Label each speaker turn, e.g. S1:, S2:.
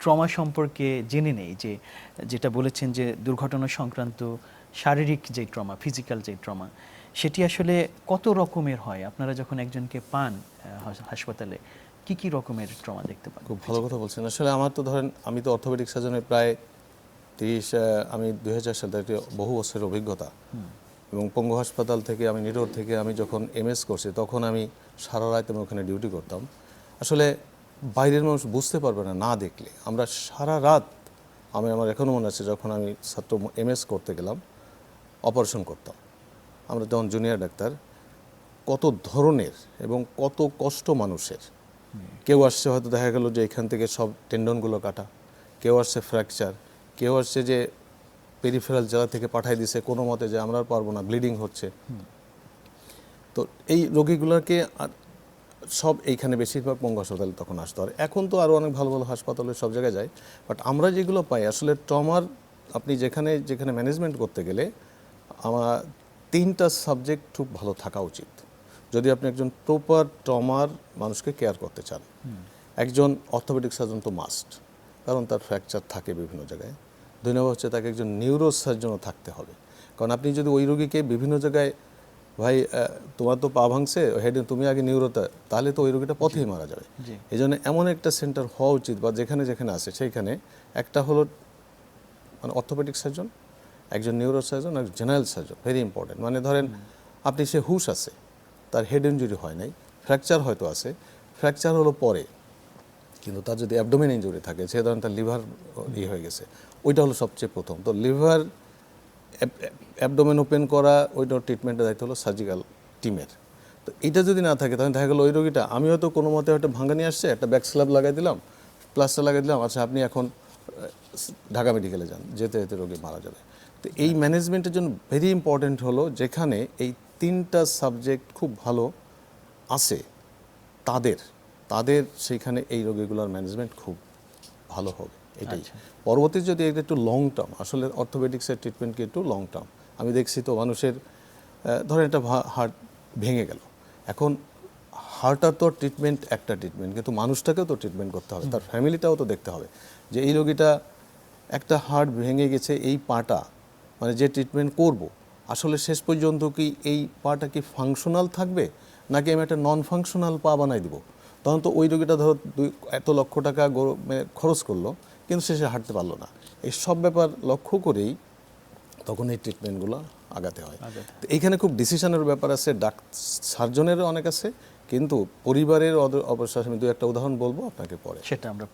S1: Trauma সম্পর্কে জেনে নেই যে যেটা বলেছেন যে দুর্ঘটনা সংক্রান্ত শারীরিক যে ট্রমা ফিজিক্যাল যে ট্রমা সেটি আসলে কত রকমের হয়? আপনারা যখন একজনকে পান হাসপাতালে কি কি রকমের ট্রমা দেখতে পান?
S2: খুব ভালো কথা বলছেন। আসলে আমার তো ধরেন আমি তো অর্থোপেডিক সার্জনের প্রায় তিরিশ আমি দুই হাজার সাল থেকে বহু বছরের অভিজ্ঞতা। এবং পঙ্গু হাসপাতাল থেকে আমি নিটোর থেকে আমি যখন এমএস করছি তখন আমি সারা রাত আমি ওখানে ডিউটি করতাম। আসলে বাইরের মানুষ বুঝতে পারবে না না দেখলে। আমরা সারা রাত আমি আমার এখনও মনে আছে যখন আমি ছাত্র এমএস করতে গেলাম অপারেশন করতাম। আমরা তখন জুনিয়র ডাক্তার কত ধরনের এবং কত কষ্ট মানুষের। কেউ আসছে হয়তো দেখা গেল যে এখান থেকে সব টেন্ডনগুলো কাটা কেউ আসছে ফ্র্যাকচার কেউ আসছে যে পেরিফেরাল জায়গা থেকে পাঠাই দিছে কোনো মতে যে আমরা পারব না ব্লিডিং হচ্ছে। তো এই রোগীগুলোকে আর সব এইখানে বেশিরভাগ পঙ্গু হাসপাতালে তখন আসতে। হয় এখন তো আরও অনেক ভালো ভালো হাসপাতালে সব জায়গায় যায়। বাট আমরা যেগুলো পাই আসলে ট্রমার আপনি যেখানে যেখানে ম্যানেজমেন্ট করতে গেলে আমার তিনটা সাবজেক্ট খুব ভালো থাকা উচিত। যদি আপনি একজন প্রপার ট্রমার মানুষকে কেয়ার করতে চান একজন অর্থোপেডিক সার্জন তো মাস্ট কারণ তার ফ্র্যাকচার থাকে বিভিন্ন জায়গায়। দুই নম্বর হচ্ছে তাকে একজন নিউরো সার্জনও থাকতে হবে। কারণ আপনি যদি ওই রোগীকে বিভিন্ন জায়গায় ভাই তোমার তো পা ভাঙছে হেডে তুমি আগে নিউরোতে তাহলে তো ওই রোগীটা পথেই মারা যাবে। এই জন্য এমন একটা সেন্টার হওয়া উচিত বা যেখানে যেখানে আছে সেইখানে একটা হলো মানে অর্থোপেডিক সার্জন একজন নিউরো সার্জন আর জেনারেল সার্জন ভেরি ইম্পর্টেন্ট মানে ধরেন আপনি সে হুশ আছে তার হেড ইঞ্জুরি হয় নাই ফ্র্যাকচার হয়তো আছে ফ্র্যাকচার হলো পরে কিন্তু তার যদি অ্যাবডোমেন ইঞ্জুরি থাকে সে ধরেন তার লিভার ইয়ে হয়ে গেছে ওইটা হলো সবচেয়ে প্রথম। তো লিভার অ্যাবডোমেন ওপেন করা ওইটার ট্রিটমেন্টের দায়িত্ব হলো সার্জিক্যাল টিমের তো এটা যদি না থাকে, তাহলে দেখা গেলো ওই রোগীটা, আমি হয়তো কোনো মতে হয়তো ভাঙা নিয়ে আসছে, একটা ব্যাক স্ল্যাব লাগাই দিলাম প্লাস্টার লাগাই দিলাম আচ্ছা আপনি এখন ঢাকা মেডিকেলে যান, যেতে যেতে রোগী মারা যাবে। তো এই ম্যানেজমেন্টের জন্য ভেরি ইম্পর্ট্যান্ট হলো যেখানে এই তিনটা সাবজেক্ট খুব ভালো আছে, তাদের তাদের সেইখানে এই রোগীগুলোর ম্যানেজমেন্ট খুব ভালো হবে। এটাই। পরবর্তী যদি এটা একটু লং টার্ম আসলে অর্থোপেডিক্সের ট্রিটমেন্ট কি একটু লং টার্ম আমি দেখছি তো মানুষের ধরেন একটা হার্ট ভেঙে গেল। এখন হার্টার তো ট্রিটমেন্ট একটা ট্রিটমেন্ট কিন্তু মানুষটাকেও তো ট্রিটমেন্ট করতে হবে তার ফ্যামিলিটাও তো দেখতে হবে। যে এই রোগীটা একটা হার্ট ভেঙে গেছে এই পাটা মানে যে ট্রিটমেন্ট করব আসলে শেষ পর্যন্ত কি এই পাটা কি ফাংশনাল থাকবে? নাকি আমি একটা নন ফাংশনাল পা বানাই দিব? তখন তো ওই রোগীটা ধরো দুই এত লক্ষ টাকা মানে খরচ করল কিন্তু শেষে হাঁটতে পারল না। এই সব ব্যাপার লক্ষ্য করেই তখন এই ট্রিটমেন্টগুলো আগাতে হয়। তো এইখানে খুব ডিসিশনের ব্যাপার আছে ডাক সার্জনেরও অনেক আছে কিন্তু পরিবারের অবশ্য আমি দু একটা উদাহরণ বলব আপনাকে পরে।
S1: সেটা আমরা